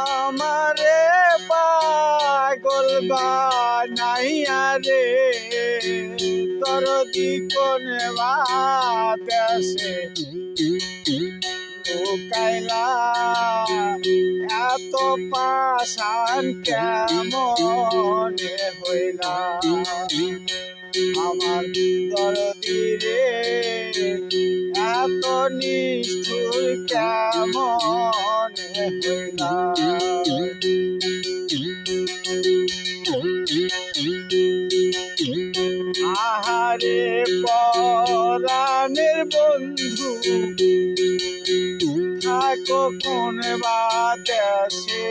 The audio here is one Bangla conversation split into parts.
আমারে পাগল বানাইয়া রে তোর দিকন বাদেশে লুকাইলা এত পাশান কেমন হইলা? আমার দরদিরে এত নিষ্ঠুর কেমন আহারে পরাণের বন্ধু থাকো কোন বাদেশে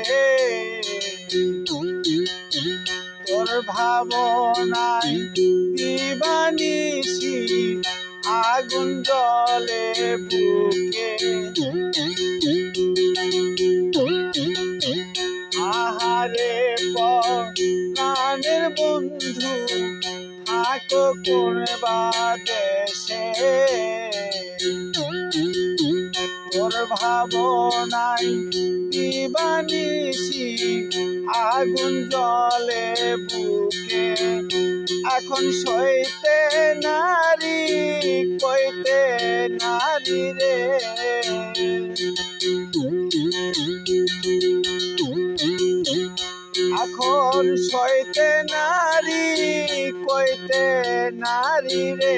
তোর দিবানিসি আগুন জলে বুকে। আহারে প্রাণের বন্ধু, থাকো কোন বাদেশে তোর ভাবনাই দিবানিসি আগুন জলে বুকে। এখন সইতে নারী এখন সইতে নারী, কইতে নারী রে।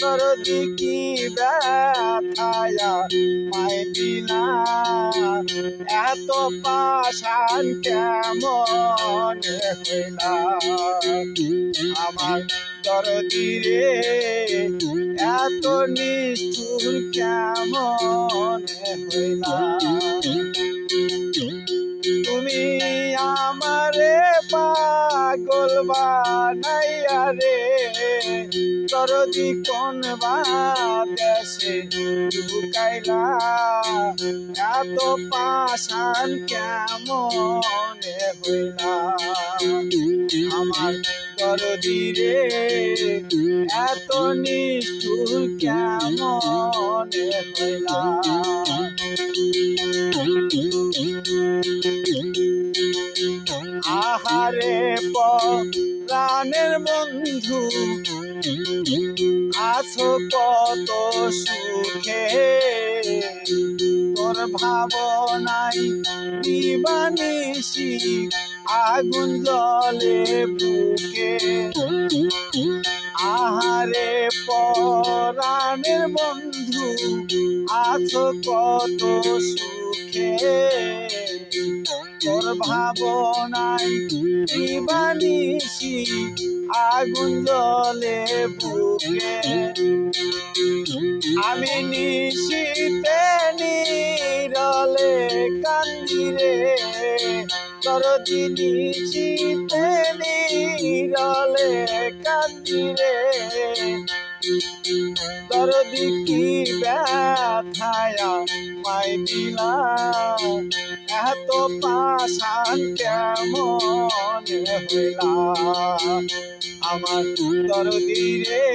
তোর দিকি ব্যথায়া মাই দিলা এত পাশান কেমন হইলা? আমার দরদি রে, এত নিষ্ঠুর কেমন হইলা? তুমি আমারে পাগল বানাইয়া রে, দরদি কোন বাদেশে লুকাইলা এত পাশান কেমন হইলা? আমার দরদি রে, এত নিষ্ঠুর কেমন হইলা? আছো কত সুখে। তোর ভাবনাই দিবানিসি আগুন জলে বুকে। আহারে পরাণের বন্ধু, আছো কত সুখে। তোর ভাবনাই দিবানিসি আগুন জলে বুকে আমি নিশিতে নিরলে কান্দিরে তোর দিনিশিতে নিরলে কান্দিরে তোর দিকি ব্যথায়া মাই দিলা? এত পাশান কেমন হইলা? আমার দরদি রে,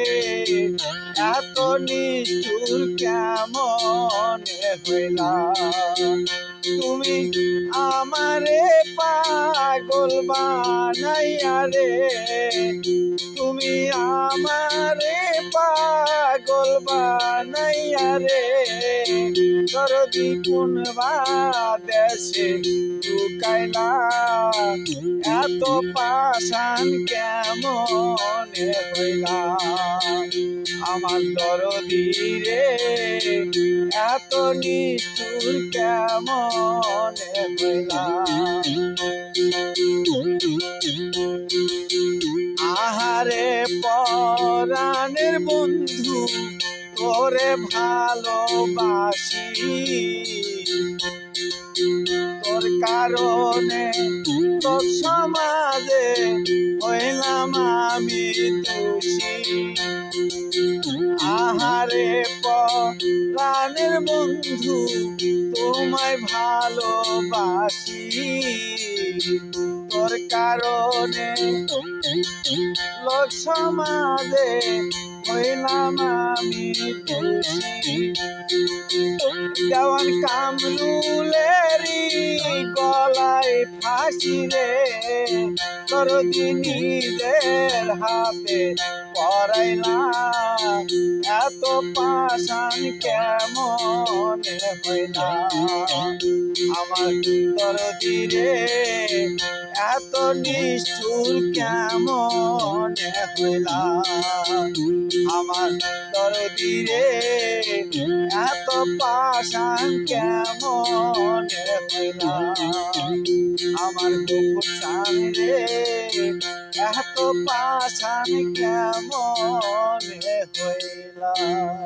এত নিষ্ঠুর কেমন হইলা? তুমি আমারে পাগল বানাইয়া রে, তুমি আমারে পাগল বানাইয়া রে। দরদি কোন দেশে লুকাইলা। এত পাশান কেমন হইলা? আমার দরদি রে, এত নিষ্ঠুর কেমন হইলা? ভালোবাসি। তোর কারণে তোর সমাজে হইলাম আমি দোষী। আহারে প্রাণের বন্ধু তোমায় ভালোবাসি। কারণে লোক সমাজে হইলাম আমি দেওয়ান কামরুলেরি গলায় ফাঁসি রে। দরদি নিজের হাতে পড়াইলাম এত পাশান কেমন হইলাম? আমার দরদি রে এত নিষ্ঠুর কেমন আমার দরদি রে এত পাশান কেমন আমার বুকুর সামনে এত পাশান কেমন হইলাম?